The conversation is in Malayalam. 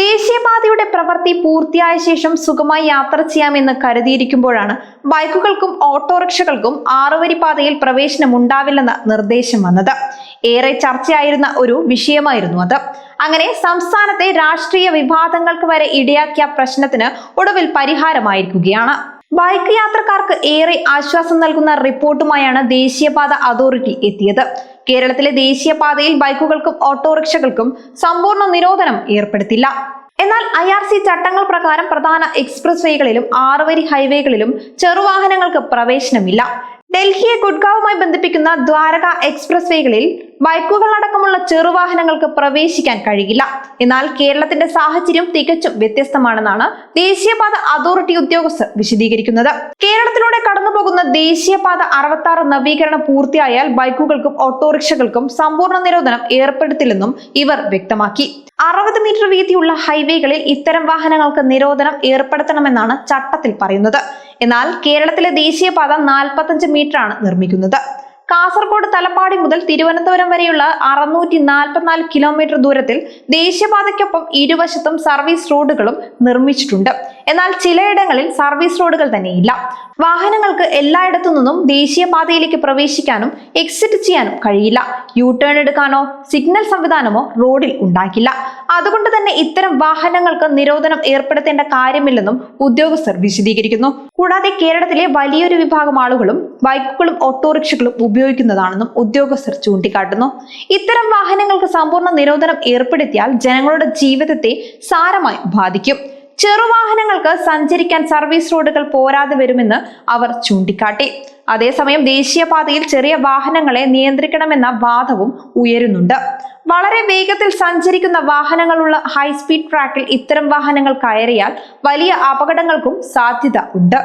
ദേശീയപാതയുടെ പ്രവൃത്തി പൂർത്തിയായ ശേഷം സുഖമായി യാത്ര ചെയ്യാമെന്ന് കരുതിയിരിക്കുമ്പോഴാണ് ബൈക്കുകൾക്കും ഓട്ടോറിക്ഷകൾക്കും ആറുവരി പാതയിൽ പ്രവേശനം ഉണ്ടാവില്ലെന്ന നിർദ്ദേശം വന്നത്. ഏറെ ചർച്ചയായിരുന്ന ഒരു വിഷയമായിരുന്നു അത്. അങ്ങനെ സംസ്ഥാനത്തെ രാഷ്ട്രീയ വിവാദങ്ങൾക്ക് വരെ ഇടയാക്കിയ പ്രശ്നത്തിന് ഒടുവിൽ പരിഹാരമായിരിക്കുകയാണ്. ബൈക്ക് യാത്രക്കാർക്ക് ഏറെ ആശ്വാസം നൽകുന്ന റിപ്പോർട്ടുമായാണ് ദേശീയപാത അതോറിറ്റി എത്തിയത്. കേരളത്തിലെ ദേശീയപാതയിൽ ബൈക്കുകൾക്കും ഓട്ടോറിക്ഷകൾക്കും സമ്പൂർണ നിരോധനം ഏർപ്പെടുത്തില്ല. എന്നാൽ ഐ ആർ സി ചട്ടങ്ങൾ പ്രകാരം പ്രധാന എക്സ്പ്രസ് വേകളിലും ആറുവരി ഹൈവേകളിലും ചെറുവാഹനങ്ങൾക്ക് പ്രവേശനമില്ല. ഡൽഹിയെ ഗുഡ്ഗാവുമായി ബന്ധിപ്പിക്കുന്ന ദ്വാരക എക്സ്പ്രസ് വേകളിൽ ബൈക്കുകൾ അടക്കമുള്ള ചെറുവാഹനങ്ങൾക്ക് പ്രവേശിക്കാൻ കഴിയില്ല. എന്നാൽ കേരളത്തിന്റെ സാഹചര്യം തികച്ചും വ്യത്യസ്തമാണെന്നാണ് ദേശീയപാത അതോറിറ്റി ഉദ്യോഗസ്ഥർ വിശദീകരിക്കുന്നത്. കേരളത്തിലൂടെ കടന്നുപോകുന്ന ദേശീയപാത അറുപത്തി ആറ് നവീകരണം പൂർത്തിയായാൽ ബൈക്കുകൾക്കും ഓട്ടോറിക്ഷകൾക്കും സമ്പൂർണ നിരോധനം ഏർപ്പെടുത്തില്ലെന്നും ഇവർ വ്യക്തമാക്കി. അറുപത് മീറ്റർ വീതിയുള്ള ഹൈവേകളിൽ ഇത്തരം വാഹനങ്ങൾക്ക് നിരോധനം ഏർപ്പെടുത്തണമെന്നാണ് ചട്ടത്തിൽ പറയുന്നത്. എന്നാൽ കേരളത്തിലെ ദേശീയപാത നാൽപ്പത്തഞ്ച് മീറ്ററാണ് നിർമ്മിക്കുന്നത്. കാസർഗോഡ് തലപ്പാടി മുതൽ തിരുവനന്തപുരം വരെയുള്ള അറുന്നൂറ്റി നാൽപ്പത്തിനാല് കിലോമീറ്റർ ദൂരത്തിൽ ദേശീയപാതയ്ക്കൊപ്പം ഇരുവശത്തും സർവീസ് റോഡുകളും നിർമ്മിച്ചിട്ടുണ്ട്. എന്നാൽ ചിലയിടങ്ങളിൽ സർവീസ് റോഡുകൾ തന്നെയില്ല. വാഹനങ്ങൾക്ക് എല്ലായിടത്തു നിന്നും ദേശീയപാതയിലേക്ക് പ്രവേശിക്കാനും എക്സിറ്റ് ചെയ്യാനും കഴിയില്ല. യു ടേൺ എടുക്കാനോ സിഗ്നൽ സംവിധാനമോ റോഡിൽ ഉണ്ടാക്കില്ല. അതുകൊണ്ട് തന്നെ ഇത്തരം വാഹനങ്ങൾക്ക് നിരോധനം ഏർപ്പെടുത്തേണ്ട കാര്യമില്ലെന്നും ഉദ്യോഗസ്ഥർ വിശദീകരിക്കുന്നു. കൂടാതെ കേരളത്തിലെ വലിയൊരു വിഭാഗം ആളുകളും ബൈക്കുകളും ഓട്ടോറിക്ഷകളും ഉപയോഗിക്കുന്നതാണെന്നും ഉദ്യോഗസ്ഥർ ചൂണ്ടിക്കാട്ടുന്നു. ഇത്തരം വാഹനങ്ങൾക്ക് സമ്പൂർണ നിരോധനം ഏർപ്പെടുത്തിയാൽ ജനങ്ങളുടെ ജീവിതത്തെ സാരമായി ബാധിക്കും. ചെറുവാഹനങ്ങൾക്ക് സഞ്ചരിക്കാൻ സർവീസ് റോഡുകൾ പോരാതെ വരുമെന്ന് അവർ ചൂണ്ടിക്കാട്ടി. അതേസമയം ദേശീയപാതയിൽ ചെറിയ വാഹനങ്ങളെ നിയന്ത്രിക്കണമെന്ന വാദവും ഉയരുന്നുണ്ട്. വളരെ വേഗത്തിൽ സഞ്ചരിക്കുന്ന വാഹനങ്ങളുള്ള ഹൈസ്പീഡ് ട്രാക്കിൽ ഇത്തരം വാഹനങ്ങൾ കയറിയാൽ വലിയ അപകടങ്ങൾക്കും സാധ്യത ഉണ്ട്.